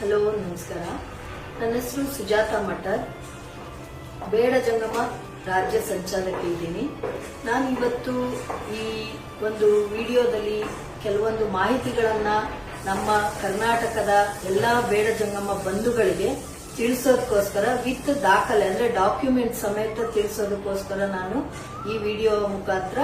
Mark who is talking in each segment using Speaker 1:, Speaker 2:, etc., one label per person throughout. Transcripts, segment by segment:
Speaker 1: Hello, ನಮಸ್ಕಾರ. ನನ್ನ ಹೆಸರು ಸುಜಾತ ಮಠರ್. ಬೇಡ ಜಂಗಮ ರಾಜ್ಯ ಸಂಚಾಲಕ ಇದ್ದೀನಿ. ನಾನು ಇವತ್ತು ಈ ಒಂದು ವಿಡಿಯೋದಲ್ಲಿ ಕೆಲವೊಂದು ಮಾಹಿತಿಗಳನ್ನ ನಮ್ಮ ಕರ್ನಾಟಕದ ಎಲ್ಲಾ ಬೇಡ ಜಂಗಮ ಬಂಧುಗಳಿಗೆ ತಿಳಿಸೋದಕ್ಕೋಸ್ಕರ, ವಿತ್ ದಾಖಲೆ ಅಂದ್ರೆ ಡಾಕ್ಯುಮೆಂಟ್ ಸಮೇತ ತಿಳಿಸೋದಕ್ಕೋಸ್ಕರ ನಾನು ಈ ವಿಡಿಯೋ ಮುಖಾಂತರ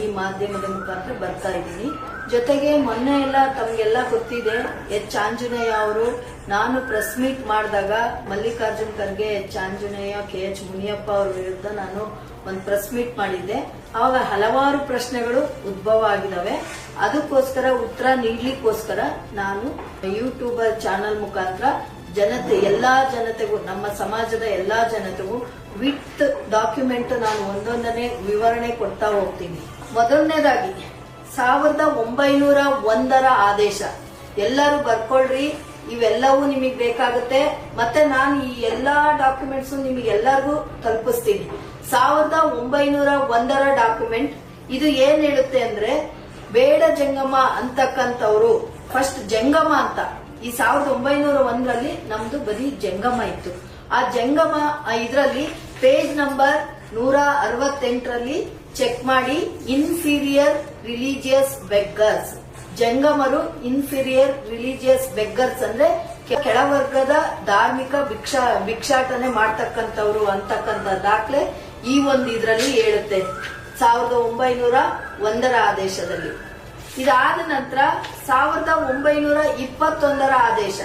Speaker 1: ಈ ಮಾಧ್ಯಮದ ಮುಖಾಂತರ ಬರ್ತಾ ಇದ್ದೀನಿ. ಜೊತೆಗೆ ಮೊನ್ನೆ ಎಲ್ಲ ತಮಗೆಲ್ಲ ಗೊತ್ತಿದೆ, ಎಚ್ ಆಂಜನೇಯ ಅವರು, ನಾನು ಪ್ರೆಸ್ ಮೀಟ್ ಮಾಡಿದಾಗ Mallikarjun Kharge, H Anjaneya, K H Muniyappa ಅವರ ವಿರುದ್ಧ ನಾನು ಒಂದು ಪ್ರೆಸ್ ಮೀಟ್ ಮಾಡಿದ್ದೆ. ಆವಾಗ ಹಲವಾರು ಪ್ರಶ್ನೆಗಳು ಉದ್ಭವ ಆಗಿದಾವೆ. ಅದಕ್ಕೋಸ್ಕರ ಉತ್ತರ ನೀಡ್ಲಿಕ್ಕೋಸ್ಕರ ನಾನು ಯೂಟ್ಯೂಬರ್ ಚಾನಲ್ ಮುಖಾಂತರ ಜನತೆ, ಎಲ್ಲಾ ಜನತೆಗೂ, ನಮ್ಮ ಸಮಾಜದ ಎಲ್ಲಾ ಜನತೆಗೂ ವಿತ್ ಡಾಕ್ಯುಮೆಂಟ್ ನಾನು ಒಂದೊಂದನೇ ವಿವರಣೆ ಕೊಡ್ತಾ ಹೋಗ್ತೀನಿ. ಮೊದಲನೇದಾಗಿ, ಸಾವಿರದ ಒಂಬೈನೂರ ಒಂದರ ಆದೇಶ. ಎಲ್ಲರೂ ಬರ್ಕೊಳ್ರಿ, ಇವೆಲ್ಲವೂ ನಿಮಗೆ ಬೇಕಾಗುತ್ತೆ. ಮತ್ತೆ ನಾನು ಈ ಎಲ್ಲಾ ಡಾಕ್ಯುಮೆಂಟ್ಸ್ ನಿಮಗೆ ಎಲ್ಲರಿಗೂ ತಲುಪಿಸ್ತೀನಿ. ಸಾವಿರದ ಒಂಬೈನೂರ ಒಂದರ ಡಾಕ್ಯುಮೆಂಟ್, ಇದು ಏನ್ ಹೇಳುತ್ತೆ ಅಂದ್ರೆ, ಬೇಡ ಜಂಗಮ ಅಂತಕ್ಕಂಥವ್ರು ಫಸ್ಟ್ ಜಂಗಮ ಅಂತ. ಈ ಸಾವಿರದ ಒಂಬೈನೂರ ಒಂದರಲ್ಲಿ ನಮ್ದು ಬರೀ ಜಂಗಮ ಇತ್ತು. ಆ ಜಂಗಮ ಇದರಲ್ಲಿ ಪೇಜ್ ನಂಬರ್ ನೂರ ಅರವತ್ತೆಂಟರಲ್ಲಿ ಚೆಕ್ ಮಾಡಿ ಇನ್ಫೀರಿಯರ್ ರಿಲಿಜಿಯಸ್ ಬೆಗ್ಗರ್ಸ್ ಜಂಗಮರು ಇನ್ಫೀರಿಯರ್ ರಿಲಿಜಿಯಸ್ ಬೆಗ್ಗರ್ಸ್ ಅಂದ್ರೆ ಕೆಳವರ್ಗದ ಧಾರ್ಮಿಕ ಭಿಕ್ಷಾ, ಭಿಕ್ಷಾಟನೆ ಮಾಡ್ತಕ್ಕಂಥವ್ರು ಅಂತಕ್ಕಂಥ ದಾಖಲೆ ಈ ಒಂದು ಇದರಲ್ಲಿ ಹೇಳುತ್ತೆ. ಸಾವಿರದ ಒಂಬೈನೂರ ಒಂದರ ಆದೇಶದಲ್ಲಿ. ಇದಾದ ನಂತರ ಸಾವಿರದ ಒಂಬೈನೂರ ಇಪ್ಪತ್ತೊಂದರ ಆದೇಶ.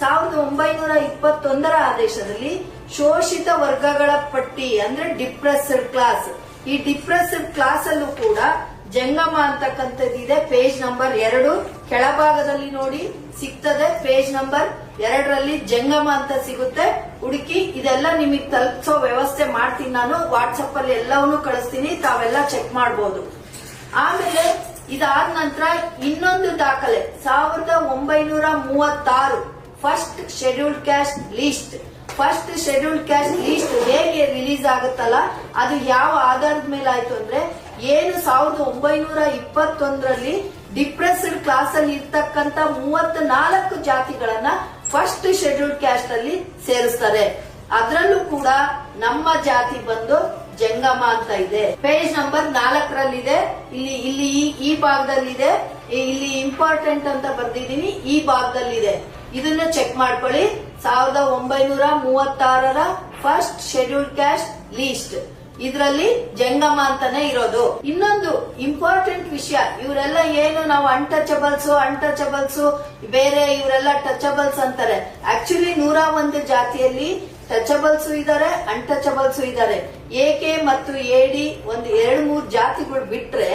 Speaker 1: ಸಾವಿರದ ಒಂಬೈನೂರ ಇಪ್ಪತ್ತೊಂದರ ಆದೇಶದಲ್ಲಿ ಶೋಷಿತ ವರ್ಗಗಳ ಪಟ್ಟಿ ಅಂದ್ರೆ ಡಿಪ್ರೆಸ್ಡ್ ಕ್ಲಾಸ್. ಈ ಡಿಪ್ರೆಸ್ಡ್ ಕ್ಲಾಸ್ ಅಲ್ಲೂ ಕೂಡ ಜಂಗಮ ಅಂತಕ್ಕಂಥದ್ದು ಇದೆ. ಪೇಜ್ ನಂಬರ್ ಎರಡು. ಕೆಳಭಾಗದಲ್ಲಿ ನೋಡಿ ಸಿಗ್ತದೆ. ಪೇಜ್ ನಂಬರ್ ಎರಡರಲ್ಲಿ ಜಂಗಮ ಅಂತ ಸಿಗುತ್ತೆ. ಹುಡುಕಿ ಇದೆಲ್ಲ ನಿಮಗೆ ತಲುಪಿಸೋ ವ್ಯವಸ್ಥೆ ಮಾಡ್ತೀನಿ ನಾನು. ವಾಟ್ಸಪ್ ಅಲ್ಲಿ ಎಲ್ಲವನ್ನೂ ಕಳಿಸ್ತೀನಿ. ತಾವೆಲ್ಲ ಚೆಕ್ ಮಾಡಬಹುದು ಆಮೇಲೆ ಇದಾದ ನಂತರ ಇನ್ನೊಂದು ದಾಖಲೆ. ಸಾವಿರದ ಒಂಬೈನೂರ ಮೂವತ್ತಾರು. First scheduled caste list first scheduled caste list ಹೇಗೆ ರಿಲೀಸ್ ಆಗುತ್ತಲ್ಲ? ಅದು ಯಾವ ಆಧಾರದ ಮೇಲೆ ಆಯ್ತು ಅಂದ್ರೆ ಏನು ಸಾವಿರದ ಒಂಬೈನೂರ ಇಪ್ಪತ್ತೊಂದರಲ್ಲಿ ಡಿಪ್ರೆಸ್ಡ್ ಕ್ಲಾಸ್ ಅಲ್ಲಿ ಇರ್ತಕ್ಕಂತ ಮೂವತ್ತ್ ನಾಲ್ಕು ಜಾತಿಗಳನ್ನ ಫಸ್ಟ್ ಶೆಡ್ಯೂಲ್ಡ್ ಕ್ಯಾಸ್ಟ್ ಅಲ್ಲಿ ಸೇರಿಸ್ತಾರೆ ಅದರಲ್ಲೂ ಕೂಡ ನಮ್ಮ ಜಾತಿ ಬಂದು ಜಂಗಮ ಅಂತ ಇದೆ. ಪೇಜ್ ನಂಬರ್ ನಾಲ್ಕರಲ್ಲಿದೆ. ಇಲ್ಲಿ ಇಲ್ಲಿ ಈ- ಭಾಗದಲ್ಲಿದೆ. ಇಲ್ಲಿ ಇಂಪಾರ್ಟೆಂಟ್ ಅಂತ ಬರ್ದಿದ್ದೀನಿ. ಈ ಭಾಗದಲ್ಲಿದೆ. ಇದನ್ನ ಚೆಕ್ ಮಾಡ್ಕೊಳ್ಳಿ. ಸಾವಿರದ ಒಂಬೈನೂರ ಮೂವತ್ತಾರರ ಫಸ್ಟ್ ಶೆಡ್ಯೂಲ್ ಕ್ಯಾಸ್ಟ್ ಲೀಸ್ಟ್ ಇದರಲ್ಲಿ ಜಂಗಮ ಅಂತಾನೆ ಇರೋದು. ಇನ್ನೊಂದು ಇಂಪಾರ್ಟೆಂಟ್ ವಿಷಯ, ಇವರೆಲ್ಲ ಏನು ನಾವು ಅನ್ಟಚಬಲ್ಸ್ ಅನ್ಟಚಬಲ್ಸ್ ಬೇರೆ ಇವರೆಲ್ಲ ಟಚಬಲ್ಸ್ ಅಂತಾರೆ. ಆಕ್ಚುಲಿ ನೂರ ಒಂದು ಜಾತಿಯಲ್ಲಿ ಟಚಬಲ್ಸ್ ಇದಾರೆ ಅನ್ಟಚಬಲ್ಸ್ ಇದಾರೆ. ಎಕೆ ಮತ್ತು ಎಡಿ ಒಂದು ಎರಡು ಮೂರು ಜಾತಿಗಳು ಬಿಟ್ರೆ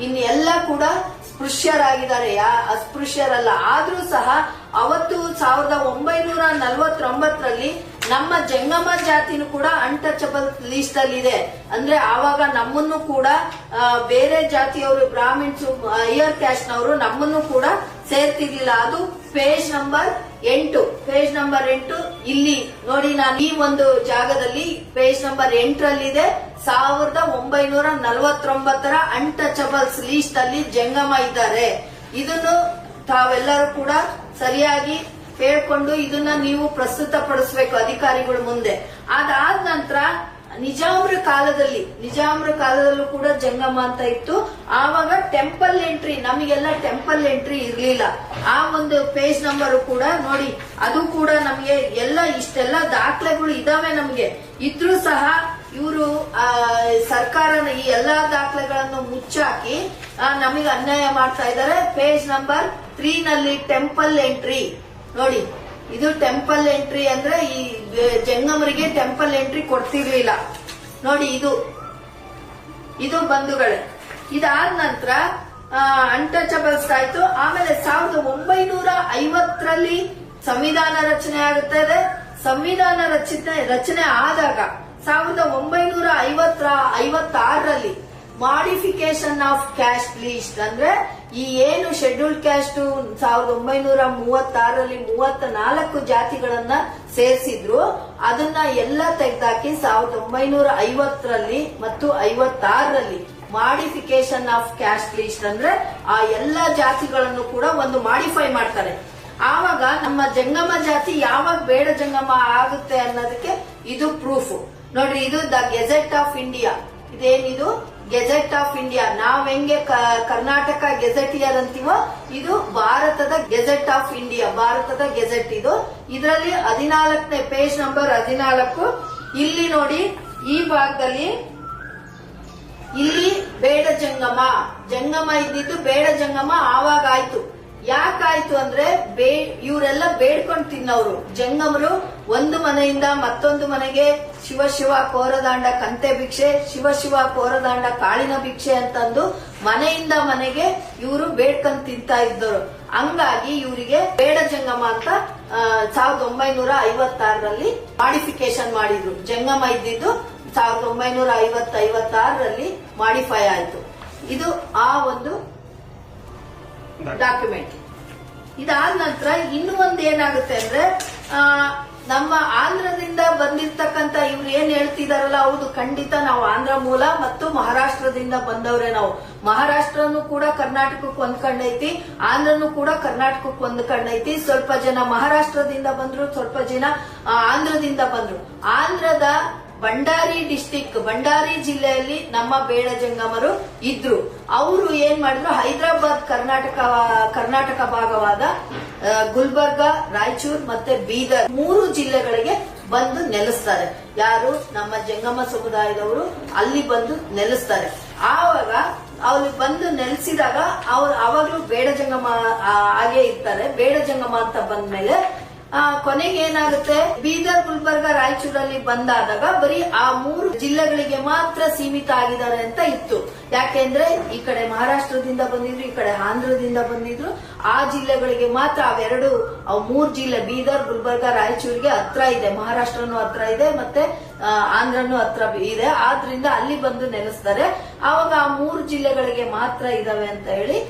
Speaker 1: ಇನ್ನೆಲ್ಲ ಕೂಡ ಸ್ಪೃಶ್ಯರಾಗಿದ್ದಾರೆ. ಯಾ ಅಸ್ಪೃಶ್ಯರಲ್ಲ. ಆದ್ರೂ ಸಹ ಅವತ್ತು ಸಾವಿರದ ಒಂಬೈನೂರ ನಲವತ್ತೊಂಬತ್ತರಲ್ಲಿ ನಮ್ಮ ಜಂಗಮ ಜಾತಿನೂ ಕೂಡ ಅನ್ಟಚಬಲ್ ಲಿಸ್ಟ್ ಅಲ್ಲಿ ಇದೆ. ಅಂದ್ರೆ ಆವಾಗ ನಮ್ಮನ್ನು ಕೂಡ ಬೇರೆ ಜಾತಿಯವರು ಬ್ರಾಹ್ಮಿಣ್ಸ್ ಹೈಯರ್ ಕ್ಯಾಸ್ಟ್ ನವರು ನಮ್ಮನ್ನು ಕೂಡ ಸೇರ್ತಿರ್ಲಿಲ್ಲ. ಅದು ಪೇಜ್ ನಂಬರ್ ಎಂಟು. ಪೇಜ್ ನಂಬರ್ ಎಂಟು ಇಲ್ಲಿ. ನೋಡಿ, ನಾನು ಈ ಒಂದು ಜಾಗದಲ್ಲಿ ಪೇಜ್ ನಂಬರ್ ಎಂಟರಲ್ಲಿದೆ. ಸಾವಿರದ ಒಂಬೈನೂರ ನಲವತ್ತೊಂಬತ್ತರ ಅನ್ಟಚಬಲ್ಸ್ ಲಿಸ್ಟ್ ಅಲ್ಲಿ ಜಂಗಮ ಇದ್ದಾರೆ. ಇದನ್ನು ತಾವೆಲ್ಲರೂ ಕೂಡ ಸರಿಯಾಗಿ ಹೇಳ್ಕೊಂಡು ಇದನ್ನ ನೀವು ಪ್ರಸ್ತುತಪಡಿಸಬೇಕು ಅಧಿಕಾರಿಗಳ ಮುಂದೆ. ಅದಾದ ನಂತರ ನಿಜಾಮ್ರ ಕಾಲದಲ್ಲಿ, ನಿಜಾಮ್ರ ಕಾಲದಲ್ಲೂ ಕೂಡ ಜಂಗಮ ಅಂತ ಇತ್ತು. ಆವಾಗ ಟೆಂಪಲ್ ಎಂಟ್ರಿ, ನಮಗೆಲ್ಲ ಟೆಂಪಲ್ ಎಂಟ್ರಿ ಇರ್ಲಿಲ್ಲ. ಆ ಒಂದು ಪೇಜ್ ನಂಬರ್ ಕೂಡ ನೋಡಿ, ಅದು ಕೂಡ ನಮಗೆ ಎಲ್ಲ ಇಷ್ಟೆಲ್ಲ ದಾಖಲೆಗಳು ಇದಾವೆ ನಮಗೆ. ಇದ್ರೂ ಸಹ ಇವರು ಸರ್ಕಾರನ ಈ ಎಲ್ಲಾ ದಾಖಲೆಗಳನ್ನು ಮುಚ್ಚಾಕಿ ನಮಗೆ ಅನ್ಯಾಯ ಮಾಡ್ತಾ ಇದ್ದಾರೆ ಪೇಜ್ ನಂಬರ್ ತ್ರೀ ನಲ್ಲಿ ಟೆಂಪಲ್ ಎಂಟ್ರಿ. ನೋಡಿ, ಇದು ಟೆಂಪಲ್ ಎಂಟ್ರಿ ಅಂದ್ರೆ ಈ ಜಂಗಮರಿಗೆ ಟೆಂಪಲ್ ಎಂಟ್ರಿ ಕೊಡ್ತಿರ್ಲಿಲ್ಲ. ನೋಡಿ ಇದು. ಇದು ಬಂಧುಗಳೇ. ಇದಾದ ನಂತರ ಅನ್ಟಚಬಲ್ಸ್ ಆಯ್ತು. ಆಮೇಲೆ ಸಾವಿರದ ಒಂಬೈನೂರ ಐವತ್ತರಲ್ಲಿ ಸಂವಿಧಾನ ರಚನೆ ಆಗುತ್ತದೆ ಸಂವಿಧಾನ ರಚನೆ ರಚನೆ ಆದಾಗ ಸಾವಿರದ ಒಂಬೈನೂರ ಐವತ್ತರ, ಐವತ್ತಾರರಲ್ಲಿ ಮಾಡಿಫಿಕೇಶನ್ ಆಫ್ ಕ್ಯಾಶ್ ಲೀಸ್ಟ್ ಅಂದ್ರೆ ಈ ಏನು ಶೆಡ್ಯೂಲ್ಡ್ ಕ್ಯಾಸ್ಟ್ ಸಾವಿರದ ಒಂಬೈನೂರ ಮೂವತ್ತಾರಲ್ಲಿ ಮೂವತ್ತ ನಾಲ್ಕು ಜಾತಿಗಳನ್ನ ಸೇರಿಸಿದ್ರು, ಅದನ್ನ ಎಲ್ಲ ತೆಗೆದಾಕಿ ಸಾವಿರದ ಒಂಬೈನೂರ ಐವತ್ತರಲ್ಲಿ ಮತ್ತು ಐವತ್ತಾರರಲ್ಲಿ ಮಾಡಿಫಿಕೇಶನ್ ಆಫ್ ಕ್ಯಾಸ್ಟ್ ಲಿಸ್ಟ್ ಅಂದ್ರೆ ಆ ಎಲ್ಲ ಜಾತಿಗಳನ್ನು ಕೂಡ ಒಂದು ಮಾಡಿಫೈ ಮಾಡ್ತಾರೆ. ಆವಾಗ ನಮ್ಮ ಜಂಗಮ ಜಾತಿ ಯಾವಾಗ ಬೇಡ ಜಂಗಮ ಆಗುತ್ತೆ ಅನ್ನೋದಕ್ಕೆ ಇದು ಪ್ರೂಫ್ ನೋಡ್ರಿ, ಇದು ದ ಗೆಜೆಟ್ ಆಫ್ ಇಂಡಿಯಾ ಇದೇನಿದು? ಗೆಜೆಟ್ ಆಫ್ ಇಂಡಿಯಾ ನಾವ್ ಹೆಂಗೆ ಕರ್ನಾಟಕ ಗೆಜೆಟಿಯರ್ ಅಂತೀವೋ, ಇದು ಭಾರತದ ಗೆಜೆಟ್ ಆಫ್ ಇಂಡಿಯಾ ಭಾರತದ ಗೆಜೆಟ್ ಇದು. ಇದರಲ್ಲಿ ಹದಿನಾಲ್ಕನೇ ಪೇಜ್ ನಂಬರ್ ಹದಿನಾಲ್ಕು. ಇಲ್ಲಿ ನೋಡಿ, ಈ ಭಾಗದಲ್ಲಿ ಇಲ್ಲಿ ಬೇಡ ಜಂಗಮ. ಜಂಗಮ ಇದ್ದಿದ್ದು ಬೇಡ ಜಂಗಮ, ಆವಾಗ ಆಯ್ತು. ಯಾಕಾಯ್ತು ಅಂದ್ರೆ ಬೇ, ಇವರೆಲ್ಲ ಬೇಡ್ಕೊಂಡು ತಿನ್ನೋರು ಜಂಗಮರು ಒಂದು ಮನೆಯಿಂದ ಮತ್ತೊಂದು ಮನೆಗೆ ಶಿವ ಶಿವ ಕೋರದಾಂಡ ಕಂತೆ ಭಿಕ್ಷೆ, ಶಿವ ಶಿವ ಕೋರದಾಂಡ ಕಾಳಿನ ಭಿಕ್ಷೆ ಅಂತಂದು ಮನೆಯಿಂದ ಮನೆಗೆ ಇವರು ಬೇಡ್ಕೊಂಡು ತಿಂತಾ ಇದ್ದರು. ಹಂಗಾಗಿ ಇವರಿಗೆ ಬೇಡ ಜಂಗಮ ಅಂತ ಸಾವಿರದ ಒಂಬೈನೂರ ಐವತ್ತಾರರಲ್ಲಿ ಮಾಡಿಫಿಕೇಶನ್ ಮಾಡಿದ್ರು. ಜಂಗಮ ಇದ್ದಿದ್ದು ಸಾವಿರದ ಒಂಬೈನೂರ ಐವತ್ತ ಐವತ್ತಾರರಲ್ಲಿ ಮಾಡಿಫೈ ಆಯ್ತು. ಇದು ಆ ಒಂದು ಡಾಕ್ಯುಮೆಂಟ್ ಇದಾದ ನಂತರ ಇನ್ನು ಒಂದು ಏನಾಗುತ್ತೆ ಅಂದ್ರೆ ನಮ್ಮ ಆಂಧ್ರದಿಂದ ಬಂದಿರ್ತಕ್ಕಂತ ಇವ್ರು ಏನ್ ಹೇಳ್ತಿದಾರಲ್ಲ, ಹೌದು, ಖಂಡಿತ ನಾವು ಆಂಧ್ರ ಮೂಲ ಮತ್ತು ಮಹಾರಾಷ್ಟ್ರದಿಂದ ಬಂದವ್ರೆ ನಾವು. ಮಹಾರಾಷ್ಟ್ರನು ಕೂಡ ಕರ್ನಾಟಕಕ್ಕೆ ಹೊಂದ್ಕೊಂಡೈತಿ ಆಂಧ್ರನು ಕೂಡ ಕರ್ನಾಟಕಕ್ಕೆ ಹೊಂದ್ಕೊಂಡೈತಿ ಸ್ವಲ್ಪ ಜನ ಮಹಾರಾಷ್ಟ್ರದಿಂದ ಬಂದ್ರು, ಸ್ವಲ್ಪ ಜನ ಆಂಧ್ರದಿಂದ ಬಂದ್ರು. ಆಂಧ್ರದ ಬಂಡಾರಿ ಡಿಸ್ಟಿಕ್, ಬಂಡಾರಿ ಜಿಲ್ಲೆಯಲ್ಲಿ ನಮ್ಮ ಬೇಡ ಜಂಗಮರು ಇದ್ರು. ಅವರು ಏನ್ ಮಾಡಿದ್ರು? ಹೈದರಾಬಾದ್ ಕರ್ನಾಟಕ ಕರ್ನಾಟಕ ಭಾಗವಾದ ಗುಲ್ಬರ್ಗ, ರಾಯಚೂರ್ ಮತ್ತೆ ಬೀದರ್ ಮೂರು ಜಿಲ್ಲೆಗಳಿಗೆ ಬಂದು ನೆಲೆಸ್ತಾರೆ. ಯಾರು? ನಮ್ಮ ಜಂಗಮ ಸಮುದಾಯದವರು ಅಲ್ಲಿ ಬಂದು ನೆಲೆಸ್ತಾರೆ. ಆವಾಗ ಅವ್ರು ಬಂದು ನೆಲೆಸಿದಾಗ ಅವ್ರು ಅವಾಗ್ಲೂ ಬೇಡ ಜಂಗಮ ಹಾಗೆ ಇರ್ತಾರೆ. ಬೇಡ ಜಂಗಮ ಅಂತ ಬಂದ್ಮೇಲೆ ಕೊನೆಗೆ ಏನಾಗುತ್ತೆ? ಬೀದರ್, ಗುಲ್ಬರ್ಗ, ರಾಯಚೂರಲ್ಲಿ ಬಂದಾದಾಗ ಬರೀ ಆ ಮೂರು ಜಿಲ್ಲೆಗಳಿಗೆ ಮಾತ್ರ ಸೀಮಿತ ಆಗಿದ್ದಾರೆ ಅಂತ ಇತ್ತು. ಯಾಕೆಂದ್ರೆ ಈ ಕಡೆ ಮಹಾರಾಷ್ಟ್ರದಿಂದ ಬಂದಿದ್ರು, ಈ ಕಡೆ ಆಂಧ್ರದಿಂದ ಬಂದಿದ್ರು. ಆ ಜಿಲ್ಲೆಗಳಿಗೆ ಮಾತ್ರ ಅವೆರಡು ಅವು ಮೂರ್ ಜಿಲ್ಲೆ, ಬೀದರ್, ಗುಲ್ಬರ್ಗ, ರಾಯಚೂರಿಗೆ ಹತ್ರ ಇದೆ. ಮಹಾರಾಷ್ಟ್ರನು ಹತ್ರ ಇದೆ. ಮತ್ತೆ ಆಂಧ್ರನು ಹತ್ರ ಇದೆ. ಆದ್ರಿಂದ ಅಲ್ಲಿ ಬಂದು ನೆಲೆಸ್ತಾರೆ ಆವಾಗ ಆ ಮೂರು ಜಿಲ್ಲೆಗಳಿಗೆ ಮಾತ್ರ ಇದಾವೆ ಅಂತ ಹೇಳಿ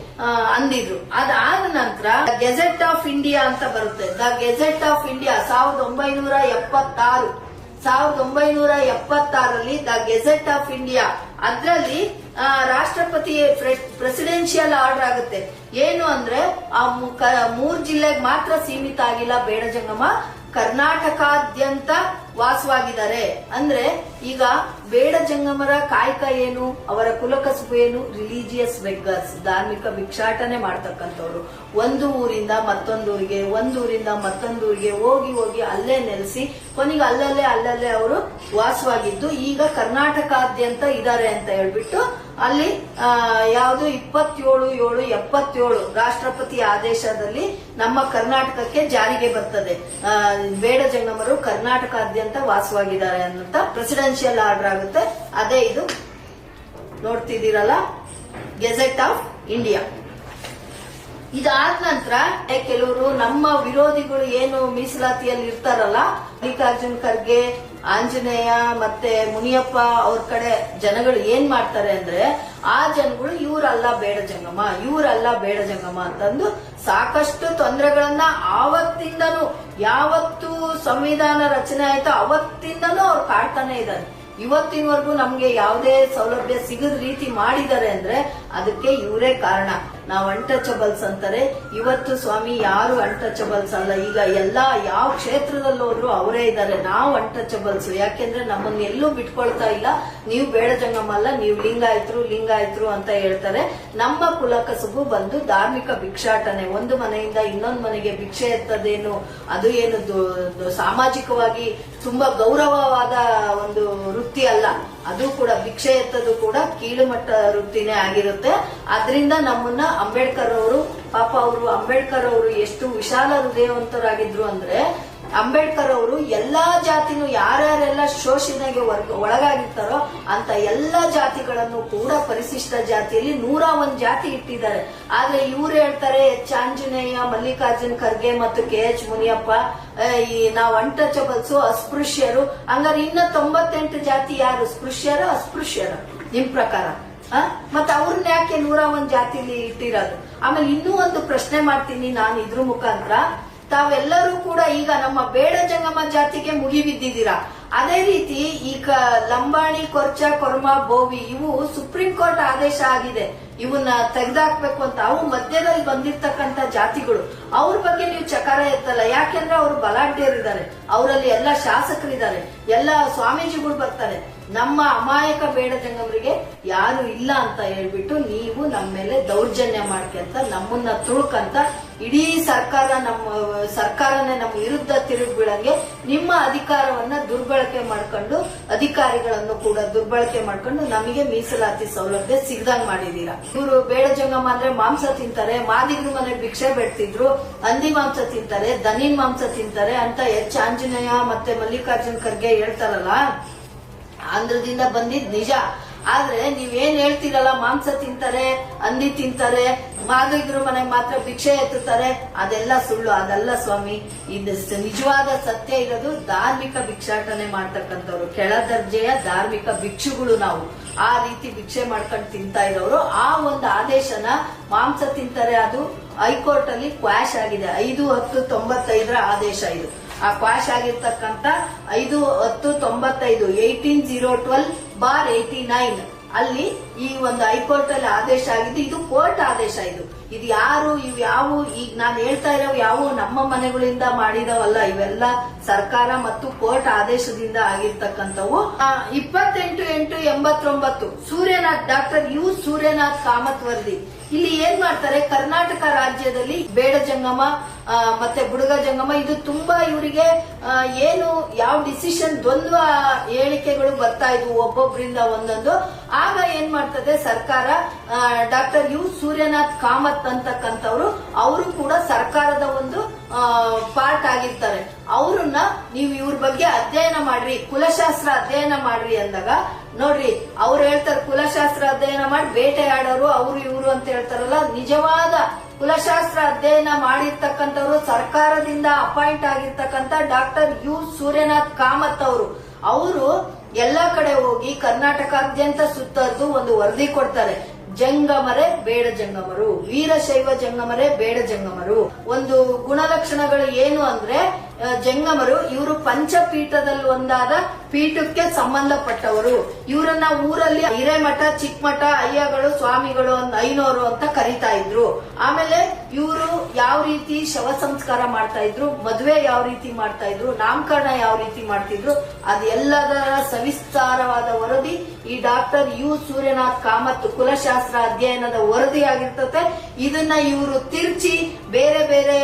Speaker 1: ಅಂದಿದ್ರು. ಅದಾದ ನಂತರ ಗೆಜೆಟ್ ಆಫ್ ಇಂಡಿಯಾ ಅಂತ ಬರುತ್ತೆ. ದ ಗೆಜೆಟ್ ಆಫ್ ಇಂಡಿಯಾ ಸಾವಿರದ ಒಂಬೈನೂರ ಎಪ್ಪತ್ತಾರು. ಸಾವಿರದ ಒಂಬೈನೂರ ಎಪ್ಪತ್ತಾರಲ್ಲಿ ದ ಗೆಜೆಟ್ ಆಫ್ ಇಂಡಿಯಾ. ಅದರಲ್ಲಿ ರಾಷ್ಟ್ರಪತಿ ಪ್ರೆಸಿಡೆನ್ಷಿಯಲ್ ಆರ್ಡರ್ ಆಗುತ್ತೆ. ಏನು ಅಂದ್ರೆ, ಆ ಮೂರ್ ಜಿಲ್ಲೆಗೆ ಮಾತ್ರ ಸೀಮಿತ ಆಗಿಲ್ಲ ಬೇಡ ಜಂಗಮ. ಕರ್ನಾಟಕಾದ್ಯಂತ ವಾಸವಾಗಿದ್ದಾರೆ. ಅಂದ್ರೆ ಈಗ ಬೇಡ ಜಂಗಮರ, ಕಾಯಕ ಏನು, ಅವರ ಕುಲಕಸುಬು ಏನು ರಿಲಿಜಿಯಸ್ ಬೆಗ್ಗರ್ಸ್ ಧಾರ್ಮಿಕ ಭಿಕ್ಷಾಟನೆ ಮಾಡ್ತಕ್ಕಂಥವ್ರು. ಒಂದು ಊರಿಂದ ಮತ್ತೊಂದೂರಿಗೆ ಒಂದೂರಿಂದ ಮತ್ತೊಂದೂರಿಗೆ ಹೋಗಿ ಹೋಗಿ ಅಲ್ಲೇ ನೆಲೆಸಿ, ಕೊನೆಗೆ ಅಲ್ಲಲ್ಲೇ ಅಲ್ಲಲ್ಲೇ ಅವರು ವಾಸವಾಗಿದ್ದು, ಈಗ ಕರ್ನಾಟಕಾದ್ಯಂತ ಇದ್ದಾರೆ ಅಂತ ಹೇಳ್ಬಿಟ್ಟು ಅಲ್ಲಿ ಯಾವುದು ಇಪ್ಪತ್ತೇಳು, ಏಳು, ಎಪ್ಪತ್ತೇಳು ರಾಷ್ಟ್ರಪತಿ ಆದೇಶದಲ್ಲಿ ನಮ್ಮ ಕರ್ನಾಟಕಕ್ಕೆ ಜಾರಿಗೆ ಬರ್ತದೆ. ಬೇಡ ಜಂಗಮರು ಕರ್ನಾಟಕಾದ್ಯಂತ ವಾಸವಾಗಿದ್ದಾರೆ ಅಂತ ಪ್ರೆಸಿಡೆನ್ಷಿಯಲ್ ಆರ್ಡರ್ ಆಗುತ್ತೆ ಅದೇ ಇದು. ನೋಡ್ತಿದ್ದೀರಲ್ಲ? ಗೆಜೆಟ್ ಆಫ್ ಇಂಡಿಯಾ ಇದಾದ ನಂತರ ಕೆಲವರು ನಮ್ಮ ವಿರೋಧಿಗಳು ಏನು ಮೀಸಲಾತಿಯಲ್ಲಿ ಇರ್ತಾರಲ್ಲ ಮಲ್ಲಿಕಾರ್ಜುನ್ ಖರ್ಗೆ, ಆಂಜನೇಯ ಮತ್ತೆ ಮುನಿಯಪ್ಪ ಅವ್ರ ಕಡೆ ಜನಗಳು ಏನ್ ಮಾಡ್ತಾರೆ ಅಂದ್ರೆ, ಆ ಜನಗಳು ಇವರಲ್ಲ ಬೇಡ ಜಂಗಮ, ಇವರಲ್ಲ ಬೇಡ ಜಂಗಮ ಅಂತಂದು ಸಾಕಷ್ಟು ತೊಂದರೆಗಳನ್ನ ಆವತ್ತಿಂದನೂ, ಯಾವತ್ತು ಸಂವಿಧಾನ ರಚನೆ ಆಯ್ತೋ, ಅವತ್ತಿಂದನೂ ಅವ್ರು ಕಾಡ್ತಾನೆ ಇದ್ದಾರೆ. ಇವತ್ತಿನವರೆಗೂ ನಮ್ಗೆ ಯಾವುದೇ ಸೌಲಭ್ಯ ಸಿಗದ ರೀತಿ ಮಾಡಿದ್ದಾರೆ ಅಂದ್ರೆ ಅದಕ್ಕೆ ಇವರೇ ಕಾರಣ. ನಾವು ಅನ್ಟಚಬಲ್ಸ್ ಅಂತಾರೆ. ಇವತ್ತು ಸ್ವಾಮಿ ಯಾರು ಅನ್ಟಚಬಲ್ಸ್ ಅಲ್ಲ. ಈಗ ಎಲ್ಲಾ ಯಾವ ಕ್ಷೇತ್ರದಲ್ಲಿ ಹೋದ್ರು ಅವರೇ ಇದ್ದಾರೆ. ನಾವು ಅನ್ಟಚಬಲ್ಸ್ ಯಾಕೆಂದ್ರೆ ನಮ್ಮನ್ನ ಎಲ್ಲೂ ಬಿಟ್ಕೊಳ್ತಾ ಇಲ್ಲ. ನೀವು ಬೇಡ ಜಂಗಮ್ಮ ಅಲ್ಲ, ನೀವು ಲಿಂಗಾಯತ್ರು ಲಿಂಗಾಯತ್ರು ಅಂತ ಹೇಳ್ತಾರೆ. ನಮ್ಮ ಕುಲಕಸುಬು ಬಂದು ಧಾರ್ಮಿಕ ಭಿಕ್ಷಾಟನೆ. ಒಂದು ಮನೆಯಿಂದ ಇನ್ನೊಂದು ಮನೆಗೆ ಭಿಕ್ಷೆ ಎತ್ತದೇನು, ಅದು ಏನು ಸಾಮಾಜಿಕವಾಗಿ ತುಂಬಾ ಗೌರವವಾದ ಒಂದು ವೃತ್ತಿ ಅಲ್ಲ. ಅದು ಕೂಡ ಭಿಕ್ಷೆ ಎತ್ತದು ಕೂಡ ಕೀಳುಮಟ್ಟ ವೃತ್ತಿನೇ ಆಗಿರುತ್ತೆ. ಅದರಿಂದ ನಮ್ಮನ್ನ ಅಂಬೇಡ್ಕರ್ ಅವರು, ಪಾಪ ಅವರು ಅಂಬೇಡ್ಕರ್ ಅವರು ಎಷ್ಟು ವಿಶಾಲ ಹೃದಯವಂತರಾಗಿದ್ರು ಅಂದ್ರೆ, ಅಂಬೇಡ್ಕರ್ ಅವರು ಎಲ್ಲಾ ಜಾತಿನೂ ಯಾರ್ಯಾರೆಲ್ಲ ಶೋಷಣೆಗೆ ಒಳಗಾಗಿರ್ತಾರೋ ಅಂತ ಎಲ್ಲಾ ಜಾತಿಗಳನ್ನು ಕೂಡ ಪರಿಶಿಷ್ಟ ಜಾತಿಯಲ್ಲಿ ನೂರ ಒಂದ್ ಜಾತಿ ಇಟ್ಟಿದ್ದಾರೆ. ಆದ್ರೆ ಇವ್ರು ಹೇಳ್ತಾರೆ ಎಚ್ ಆಂಜನೇಯ ಮಲ್ಲಿಕಾರ್ಜುನ್ ಖರ್ಗೆ ಮತ್ತು ಕೆ ಎಚ್ ಮುನಿಯಪ್ಪ ಈ ನಾವು ಅನ್ಟಚಬಲ್ಸ್ ಅಸ್ಪೃಶ್ಯರು. ಹಂಗಾರೆ ಇನ್ನ ತೊಂಬತ್ತೆಂಟು ಜಾತಿ ಯಾರು? ಸ್ಪೃಶ್ಯರ, ಅಸ್ಪೃಶ್ಯರ. ನಿಮ್ ಪ್ರಕಾರ? ಆ? ಮತ್ತೆ ಅವ್ರನ್ನ ಯಾಕೆ ನೂರ ಒಂದ್ ಜಾತಿಲಿ ಇಟ್ಟಿರೋದು? ಆಮೇಲೆ ಇನ್ನೂ ಒಂದು ಪ್ರಶ್ನೆ ಮಾಡ್ತೀನಿ ನಾನು ಇದ್ರ ಮುಖಾಂತರ. ತಾವೆಲ್ಲರೂ ಕೂಡ ಈಗ ನಮ್ಮ ಬೇಡ ಜಂಗಮ ಜಾತಿಗೆ ಮುಗಿಬಿದ್ದಿದ್ದೀರಾ? ಅದೇ ರೀತಿ ಈಗ ಲಂಬಾಣಿ, ಕೊರ್ಚ, ಕೊರ್ಮ, ಬೋವಿ ಇವು ಸುಪ್ರೀಂ ಕೋರ್ಟ್ ಆದೇಶ ಆಗಿದೆ. ಇವನ್ನ ತೆಗೆದಾಕ್ಬೇಕು ಅಂತ ಅವು ಮಧ್ಯದಲ್ಲಿ ಬಂದಿರ್ತಕ್ಕಂತ ಜಾತಿಗಳು. ಅವ್ರ ಬಗ್ಗೆ ನೀವು ಚಕಾರ ಎತ್ತಲ್ಲ. ಯಾಕೆಂದ್ರೆ ಅವರು ಬಲಾಢ್ಯರಿದ್ದಾರೆ. ಅವರಲ್ಲಿ ಎಲ್ಲ ಶಾಸಕರಿದ್ದಾರೆ. ಎಲ್ಲ ಸ್ವಾಮೀಜಿಗಳು ಬರ್ತಾರೆ. ನಮ್ಮ ಅಮಾಯಕ ಬೇಡ ಜಂಗಮರಿಗೆ ಯಾರು ಇಲ್ಲ ಅಂತ ಹೇಳ್ಬಿಟ್ಟು ನೀವು ನಮ್ಮ ಮೇಲೆ ದೌರ್ಜನ್ಯ ಮಾಡ್ಕೊಂತ ನಮ್ಮನ್ನ ತುಳುಕಂತ ಇಡೀ ಸರ್ಕಾರ ನಮ್ಮ, ಸರ್ಕಾರನೇ ನಮ್ಮ ವಿರುದ್ಧ ತಿರುಗಿ ಬೀಳಂಗೆ ನಿಮ್ಮ ಅಧಿಕಾರವನ್ನ ದುರ್ಬಳಕೆ ಮಾಡ್ಕೊಂಡು, ಅಧಿಕಾರಿಗಳನ್ನು ಕೂಡ ದುರ್ಬಳಕೆ ಮಾಡ್ಕೊಂಡು ನಮಗೆ ಮೀಸಲಾತಿ ಸೌಲಭ್ಯ ಸಿಗದಂಗ್ ಮಾಡಿದೀರಾ. ಇವರು ಬೇಡ ಜಂಗಮ ಅಂದ್ರೆ ಮಾಂಸ ತಿಂತಾರೆ, ಮಾದಿಗ್ರ ಮನೆ ಭಿಕ್ಷೆ ಬೆಡ್ತಿದ್ರು, ಹಂದಿ ಮಾಂಸ ತಿಂತಾರೆ, ದನಿನ್ ಮಾಂಸ ತಿಂತಾರೆ ಅಂತ ಎಚ್ ಆಂಜನೇಯ ಮತ್ತೆ ಮಲ್ಲಿಕಾರ್ಜುನ್ ಖರ್ಗೆ ಹೇಳ್ತಾರಲ್ಲ? ಆಂಧ್ರದಿಂದ ಬಂದಿದ್ ನಿಜ. ಆದ್ರೆ ನೀವೇನ್ ಹೇಳ್ತೀರಲ್ಲ, ಮಾಂಸ ತಿಂತಾರೆ ಅಂದಿ ತಿಂತಾರೆ ಮಾಗಿದ್ರು ಮನೆಗೆ ಮಾತ್ರ ಭಿಕ್ಷೆ ಎತ್ತುತ್ತಾರೆ, ಅದೆಲ್ಲ ಸುಳ್ಳು. ಅದಲ್ಲ ಸ್ವಾಮಿ, ಇದು ನಿಜವಾದ ಸತ್ಯ ಇರೋದು ಧಾರ್ಮಿಕ ಭಿಕ್ಷಾಟನೆ ಮಾಡ್ತಕ್ಕಂಥವ್ರು. ಕೆಳ ದರ್ಜೆಯ ಧಾರ್ಮಿಕ ಭಿಕ್ಷುಗಳು ನಾವು. ಆ ರೀತಿ ಭಿಕ್ಷೆ ಮಾಡ್ಕೊಂಡು ತಿಂತಾ ಇರೋರು. ಆ ಒಂದು ಆದೇಶನ ಮಾಂಸ ತಿಂತಾರೆ ಅದು ಹೈಕೋರ್ಟ್ ಅಲ್ಲಿ ಕ್ವಾಶ್ ಆಗಿದೆ. ಐದು ಹತ್ತು ತೊಂಬತ್ತೈದರ ಆದೇಶ ಇದು. ಆ ಕ್ವಾಶ್ ಆಗಿರ್ತಕ್ಕಂತ ಐದು ಹತ್ತು ತೊಂಬತ್ತೈದು eighteen zero twelve bar eighty nine ಅಲ್ಲಿ ಈ ಒಂದು ಹೈಕೋರ್ಟ್ ಅಲ್ಲಿ ಆದೇಶ ಆಗಿದ್ದು, ಇದು ಕೋರ್ಟ್ ಆದೇಶ ಇದು. ಇದು ಯಾರು, ಇವು ಯಾವ, ಈಗ ನಾನು ಹೇಳ್ತಾ ಇರೋ ಯಾವ ನಮ್ಮ ಮನೆಗಳಿಂದ ಮಾಡಿದವಲ್ಲ, ಇವೆಲ್ಲ ಸರ್ಕಾರ ಮತ್ತು ಕೋರ್ಟ್ ಆದೇಶದಿಂದ ಆಗಿರ್ತಕ್ಕಂಥವು. ಇಪ್ಪತ್ತೆಂಟು ಎಂಟು ಎಂಬತ್ತೊಂಬತ್ತು, ಸೂರ್ಯನಾಥ್ ಡಾಕ್ಟರ್ ಯು ಸೂರ್ಯನಾಥ್ ಕಾಮತ್ ವರದಿ. ಇಲ್ಲಿ ಏನ್ ಮಾಡ್ತಾರೆ? ಕರ್ನಾಟಕ ರಾಜ್ಯದಲ್ಲಿ ಬೇಡ ಜಂಗಮ ಮತ್ತೆ ಬುಡಗ ಜಂಗಮ, ಇದು ತುಂಬಾ ಇವರಿಗೆ ಏನು ಯಾವ ಡಿಸಿಷನ್ ದ್ವಂದ್ವ ಹೇಳಿಕೆಗಳು ಬರ್ತಾ ಇದ್ವು ಒಬ್ಬೊಬ್ಬರಿಂದ ಒಂದೊಂದು. ಆಗ ಏನ್ ಮಾಡ್ತದೆ ಸರ್ಕಾರ? ಡಾಕ್ಟರ್ ಯು ಸೂರ್ಯನಾಥ್ ಕಾಮತ್ ಅಂತಕ್ಕಂಥವ್ರು, ಅವರು ಕೂಡ ಸರ್ಕಾರದ ಒಂದು ಪಾರ್ಟ್ ಆಗಿರ್ತಾರೆ. ಅವ್ರನ್ನ ನೀವು ಇವ್ರ ಬಗ್ಗೆ ಅಧ್ಯಯನ ಮಾಡ್ರಿ, ಕುಲಶಾಸ್ತ್ರ ಅಧ್ಯಯನ ಮಾಡ್ರಿ ಅಂದಾಗ, ನೋಡ್ರಿ, ಅವ್ರು ಹೇಳ್ತಾರೆ ಕುಲಶಾಸ್ತ್ರ ಅಧ್ಯಯನ ಮಾಡಿ, ಬೇಟೆಯಾಡೋರು ಅವರು ಇವರು ಅಂತ ಹೇಳ್ತಾರಲ್ಲ, ನಿಜವಾದ ಕುಲಶಾಸ್ತ್ರ ಅಧ್ಯಯನ ಮಾಡಿರ್ತಕ್ಕಂಥವ್ರು ಸರ್ಕಾರದಿಂದ ಅಪಾಯಿಂಟ್ ಆಗಿರ್ತಕ್ಕಂಥ ಡಾಕ್ಟರ್ ಯು ಸೂರ್ಯನಾಥ್ ಕಾಮತ್ ಅವರು. ಅವರು ಎಲ್ಲಾ ಕಡೆ ಹೋಗಿ ಕರ್ನಾಟಕಾದ್ಯಂತ ಸುತ್ತದ್ದು ಒಂದು ವರದಿ ಕೊಡ್ತಾರೆ. ಜಂಗಮರೇ ಬೇಡ ಜಂಗಮರು, ವೀರಶೈವ ಜಂಗಮರೇ ಬೇಡ ಜಂಗಮರು. ಒಂದು ಗುಣಲಕ್ಷಣಗಳು ಏನು ಅಂದ್ರೆ ಜಂಗಮರು ಇವರು ಪಂಚಪೀಠದಲ್ಲಿ ಒಂದಾದ ಪೀಠಕ್ಕೆ ಸಂಬಂಧಪಟ್ಟವರು. ಇವರನ್ನ ಊರಲ್ಲಿ ಹಿರೇಮಠ, ಚಿಕ್ಕಮಠ, ಅಯ್ಯಗಳು, ಸ್ವಾಮಿಗಳು ಐನೋರು ಅಂತ ಕರಿತಾ ಇದ್ರು. ಆಮೇಲೆ ಇವರು ಯಾವ ರೀತಿ ಶವ ಸಂಸ್ಕಾರ ಮಾಡ್ತಾ ಇದ್ರು, ಮದುವೆ ಯಾವ ರೀತಿ ಮಾಡ್ತಾ ಇದ್ರು, ನಾಮಕರಣ ಯಾವ ರೀತಿ ಮಾಡ್ತಿದ್ರು, ಅದೆಲ್ಲದರ ಸವಿಸ್ತಾರವಾದ ವರದಿ ಈ ಡಾಕ್ಟರ್ ಯು ಸೂರ್ಯನಾಥ್ ಕಾಮತ್ ಕುಲಶಾಸ್ತ್ರ ಅಧ್ಯಯನದ ವರದಿ ಆಗಿರ್ತತೆ ಇದನ್ನ ಇವರು ತಿರ್ಚಿ ಬೇರೆ ಬೇರೆ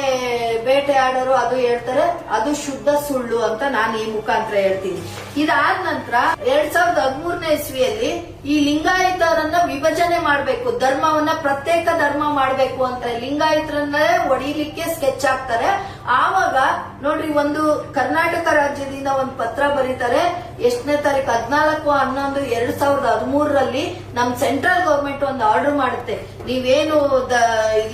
Speaker 1: ಬೇಟೆ ಆಡೋರು ಅದು ಹೇಳ್ತಾರೆ, ಅದು ಶುದ್ಧ ಸುಳ್ಳು ಅಂತ ನಾನು ಈ ಮುಖಾಂತರ ಹೇಳ್ತೀನಿ. ಇದಾದ ನಂತರ ಎರಡ್ ಸಾವಿರದ ಹದಿಮೂರನೇ ಇಸ್ವಿಯಲ್ಲಿ ಈ ಲಿಂಗಾಯತರನ್ನ ವಿಭಜನೆ ಮಾಡಬೇಕು, ಧರ್ಮವನ್ನ ಪ್ರತ್ಯೇಕ ಧರ್ಮ ಮಾಡಬೇಕು ಅಂತ ಲಿಂಗಾಯತರನ್ನೇ ಹೊಡಿಲಿಕ್ಕೆ ಸ್ಕೆಚ್ ಹಾಕ್ತಾರೆ. ಆವಾಗ ನೋಡ್ರಿ, ಒಂದು ಕರ್ನಾಟಕ ರಾಜ್ಯದಿಂದ ಒಂದು ಪತ್ರ ಬರೀತಾರೆ. ಎಷ್ಟನೇ ತಾರೀಕು, ಹದಿನಾಲ್ಕು, ಹನ್ನೊಂದು, ಎರಡ್ ಸಾವಿರದ ಹದಿಮೂರರಲ್ಲಿ ನಮ್ ಸೆಂಟ್ರಲ್ ಗವರ್ಮೆಂಟ್ ಒಂದು ಆರ್ಡರ್ ಮಾಡುತ್ತೆ. ನೀವೇನು